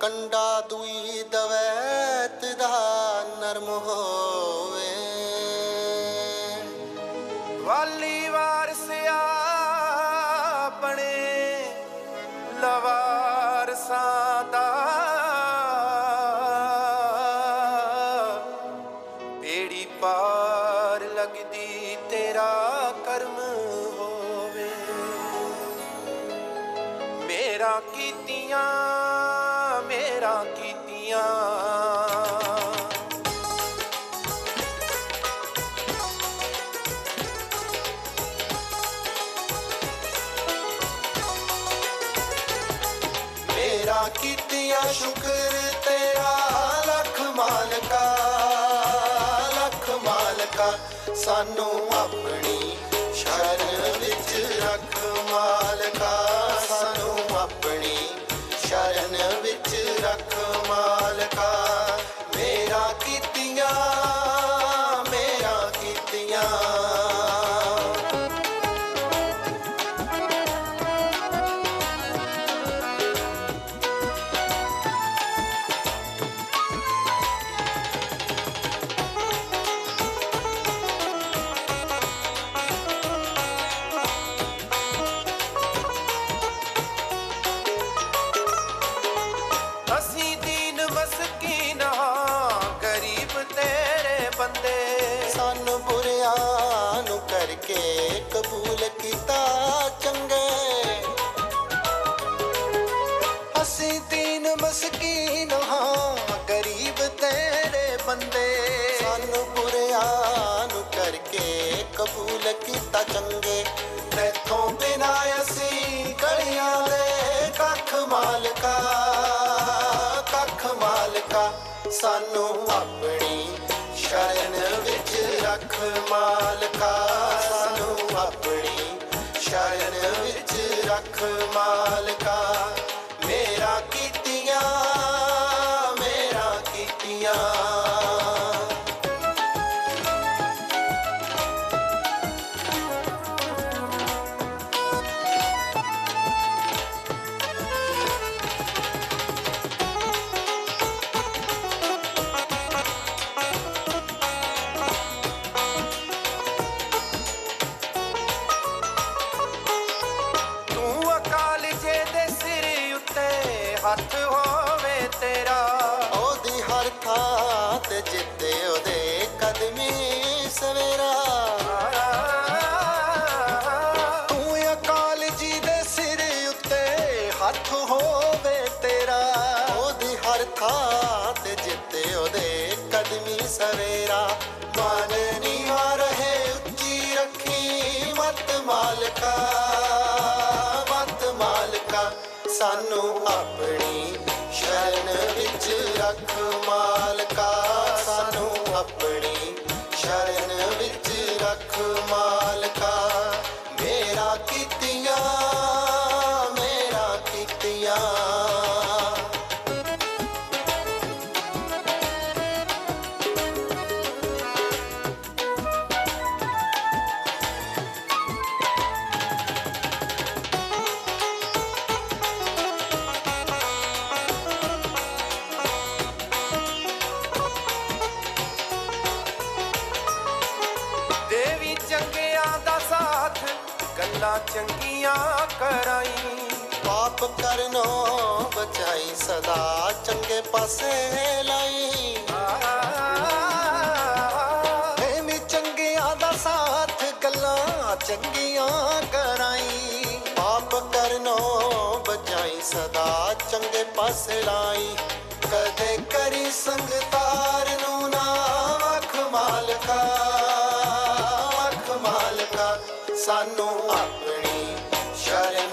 ਕੰਡਾ ਦੂਈ ਦਵੈਤ ਦਾ ਨਰਮ ਹੋਵੇ। ਵਾਲੀ ਵਾਰਸਿਆ ਆਪਣੇ ਲਵਾਰਸਾਂ ਦਾ ਬੇੜੀ ਪਾਰ ਲੱਗਦੀ, ਤੇਰਾ ਕਰਮ ਹੋਵੇ। ਮੇਰਾ ਕੀਤੀਆਂ ਮੇਰਾ ਕੀਤੀਆਂ। ਮੇਰਾ ਕੀਤੀਆਂ ਸ਼ੁਕਰ ਤੇਰਾ, ਲੱਖ ਮਾਲਕਾ ਲੱਖ ਮਾਲਕਾ, ਸਾਨੂੰ ਆਪਣੀ ਸ਼ਰਨ ਵਿੱਚ ਰੱਖ ਮਾਲਕਾ। ਮਾਲਕਾ ਬੁਰਿਆਂ ਕਰਕੇ ਕਬੂਲ ਕੀਤਾ ਚੰਗੇ। ਤੇਥੋਂ ਬਿਨਾ ਅਸੀਂ ਕਲੀਆਂ ਦੇ ਕੱਖ ਮਾਲਕਾ ਕੱਖ ਮਾਲਕਾ, ਸਾਨੂੰ ਆਪਣੀ ਸ਼ਰਨ ਵਿੱਚ ਰੱਖ ਮਾਲਕਾ, ਸਾਨੂੰ ਆਪਣੀ ਸ਼ਰਨ ਵਿੱਚ ਰੱਖ ਮਾਲਕਾ। ਹਰ ਜਿੱਤੇ ਉਹਦੇ ਕਦਮੀ ਸਵੇਰਾ। ਮਨ ਨੀਵਾ ਰਹੇ, ਉੱਚੀ ਰੱਖੀ ਮਤ ਮਾਲਕਾ ਮਤ ਮਾਲਕਾ। ਸਾਨੂੰ ਆਪਣੀ ਸ਼ਰਨ ਵਿੱਚ ਰੱਖ। ਗੱਲਾਂ ਚੰਗੀਆਂ ਕਰਾਈ। ਪਾਪ ਕਰਨੋਂ ਬਚਾਈ ਸਦਾ ਚੰਗੇ ਪਾਸੇ ਲਾਈ। ਦੇਵੀ ਚੰਗਿਆਂ ਦਾ ਸਾਥ ਗੱਲਾਂ ਚੰਗੀਆਂ ਕਰਾਈ। ਪਾਪ ਕਰਨੋਂ ਬਚਾਈ ਸਦਾ ਚੰਗੇ ਪਾਸੇ ਲਾਈ। ਕਦੇ ਕਰੀ ਸੰਗਤਾਰ ਨੂੰ ਨਾ ਵਖ ਮਾਲਕਾ ਵਖ ਮਾਲਕਾ। ਸਾਨੂੰ ਆਪਣੀ ਸ਼ਰਨ